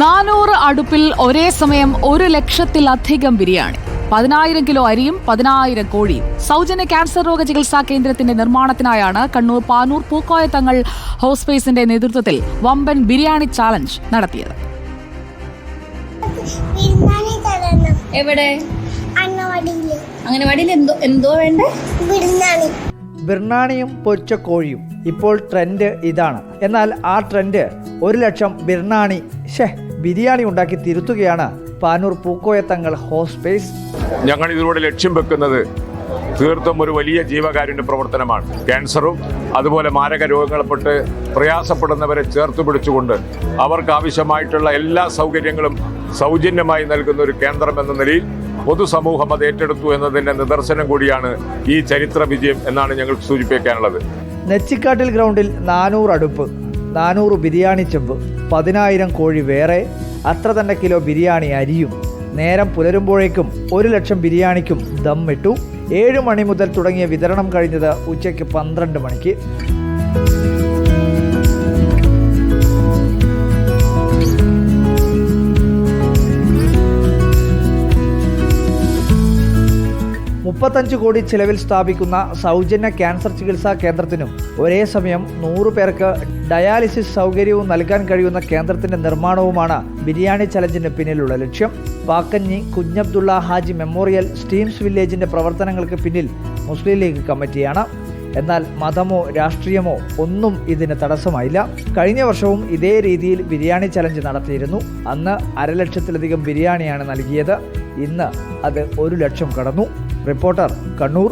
നാനൂറ് അടുപ്പിൽ ഒരേ സമയം ഒരു ലക്ഷത്തിലധികം ബിരിയാണി. പതിനായിരം കിലോ അരിയും പതിനായിരം കോഴിയും. സൗജന്യ ക്യാൻസർ രോഗ ചികിത്സാ കേന്ദ്രത്തിന്റെ നിർമ്മാണത്തിനായാണ് കണ്ണൂർ പാനൂർ പൂക്കോയ തങ്ങൾ ഹോസ്പേസിന്റെ നേതൃത്വത്തിൽ വമ്പൻ ബിരിയാണി ചാലഞ്ച് നടത്തിയത്. എവിടെ? അംഗനവാടിയിൽ എന്തോ എന്തോ വേണ്ടേ? ബിരിയാണി. ബിർണാണിയും പൊച്ചക്കോഴിയും ഇപ്പോൾ ട്രെൻഡ് ഇതാണ്. എന്നാൽ ആ ട്രെൻഡ് ഒരു ലക്ഷം ബിർണാണി ഷേ ബിരിയാണി ഉണ്ടാക്കി തിരുത്തുകയാണ് പാനൂർ പൂക്കോയത്തങ്ങൾ ഹോസ്പേസ് ഞങ്ങൾ ഇതിലൂടെ ലക്ഷ്യം വെക്കുന്നത് തീർത്തും ഒരു വലിയ ജീവകാരുണ്യ പ്രവർത്തനമാണ്. ക്യാൻസറും അതുപോലെ മാരക രോഗങ്ങളെപ്പെട്ട് പ്രയാസപ്പെടുന്നവരെ ചേർത്ത് പിടിച്ചുകൊണ്ട് അവർക്ക് ആവശ്യമായിട്ടുള്ള എല്ലാ സൗകര്യങ്ങളും സൗജന്യമായി നൽകുന്ന ഒരു കേന്ദ്രം എന്ന നിലയിൽ പൊതുസമൂഹം അത് ഏറ്റെടുത്തു എന്നതിന്റെ നിദർശനം കൂടിയാണ് ഈ ചരിത്ര വിജയം എന്നാണ് ഞങ്ങൾ സൂചിപ്പിക്കാനുള്ളത്. നെച്ചിക്കാട്ടിൽ ഗ്രൗണ്ടിൽ നാനൂറ് അടുപ്പ്. നാനൂറ് ബിരിയാണി ചെമ്പ് പതിനായിരം കോഴി വേറെ അത്ര തന്നെ കിലോ ബിരിയാണി അരിയും. നേരം പുലരുമ്പോഴേക്കും ഒരു ലക്ഷം ബിരിയാണിക്കും ദം ഇട്ടു. ഏഴ് മണി മുതൽ തുടങ്ങിയ വിതരണം കഴിഞ്ഞത് ഉച്ചയ്ക്ക് പന്ത്രണ്ട് മണിക്ക്. മുപ്പത്തഞ്ച് കോടി ചിലവിൽ സ്ഥാപിക്കുന്ന സൗജന്യ ക്യാൻസർ ചികിത്സാ കേന്ദ്രത്തിനും ഒരേ സമയം നൂറു പേർക്ക് ഡയാലിസിസ് സൗകര്യവും നൽകാൻ കഴിയുന്ന കേന്ദ്രത്തിന്റെ നിർമ്മാണവുമാണ് ബിരിയാണി ചലഞ്ചിന് പിന്നിലുള്ള ലക്ഷ്യം. പാക്കഞ്ഞി കുഞ്ഞബ്ദുള്ള ഹാജി മെമ്മോറിയൽ സ്റ്റീംസ് വില്ലേജിന്റെ പ്രവർത്തനങ്ങൾക്ക് പിന്നിൽ മുസ്ലിം ലീഗ് കമ്മിറ്റിയാണ്. എന്നാൽ മതമോ രാഷ്ട്രീയമോ ഒന്നും ഇതിന് തടസ്സമായില്ല. കഴിഞ്ഞ വർഷവും ഇതേ രീതിയിൽ ബിരിയാണി ചലഞ്ച് നടത്തിയിരുന്നു. അന്ന് അരലക്ഷത്തിലധികം ബിരിയാണിയാണ് നൽകിയത്. ഇന്ന് അത് ഒരു ലക്ഷം കടന്നു. റിപ്പോർട്ടർ കണ്ണൂർ